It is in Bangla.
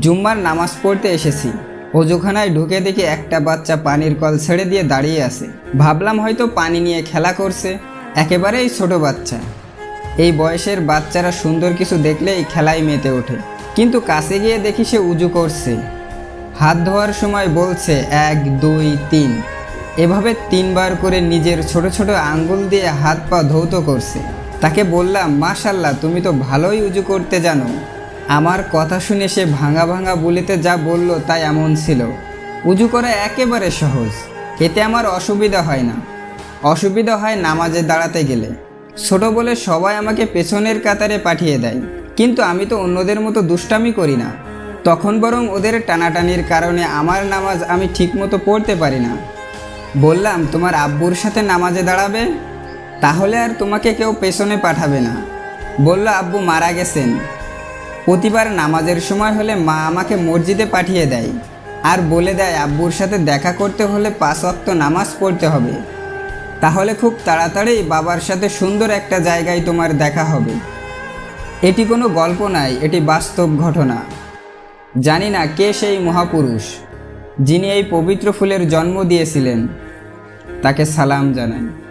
জুম্মার নামাজ পড়তে এসেছি। অজুখানায় ঢুকে দেখি একটা বাচ্চা পানির কল ছেড়ে দিয়ে দাঁড়িয়ে আছে। ভাবলাম হয়তো পানি নিয়ে খেলা করছে। একেবারেই ছোট বাচ্চা। এই বয়সের বাচ্চারা সুন্দর কিছু দেখলেই খেলায় মেতে ওঠে। কিন্তু কাছে গিয়ে দেখি সে উজু করছে। হাত ধোয়ার সময় বলছে, এক, দুই, তিন। এভাবে তিনবার করে নিজের ছোট ছোট আঙ্গুল দিয়ে হাত পা ধৌত করছে। তাকে বললাম, মাশাল্লাহ, তুমি তো ভালোই উজু করতে জানো। আমার কথা শুনে সে ভাঙা ভাঙা বলিতে যা বলল তাই এমন ছিল। উজু করা একেবারে সহজ এতে আমার অসুবিধা হয় না। অসুবিধা হয় নামাজে দাঁড়াতে গেলে। ছোট বলে সবাই আমাকে পেছনের কাতারে পাঠিয়ে দেয়, কিন্তু আমি তো অন্যদের মতো দুষ্টামি করি না। তখন বরং ওদের টানাটানির কারণে আমার নামাজ আমি ঠিকমতো পড়তে পারি না। বললাম, তোমার আব্বুর সাথে নামাজে দাঁড়াবে? তাহলে আর তোমাকে কেউ পেছনে পাঠাবে না। বলল, আব্বু মারা গেছেন। প্রতিবার নামাজের সময় হলে মা আমাকে মসজিদে পাঠিয়ে দেয় আর বলে দেয়, আব্বুর সাথে দেখা করতে হলে পাঁচ ওয়াক্ত নামাজ পড়তে হবে। তাহলে খুব তাড়াতাড়ি বাবার সাথে সুন্দর একটা জায়গায় তোমার দেখা হবে। এটি কোনো গল্প নয় এটি বাস্তব ঘটনা। জানি না কে সেই মহাপুরুষ, যিনি এই পবিত্র ফুলের জন্ম দিয়েছিলেন। তাকে সালাম জানাই।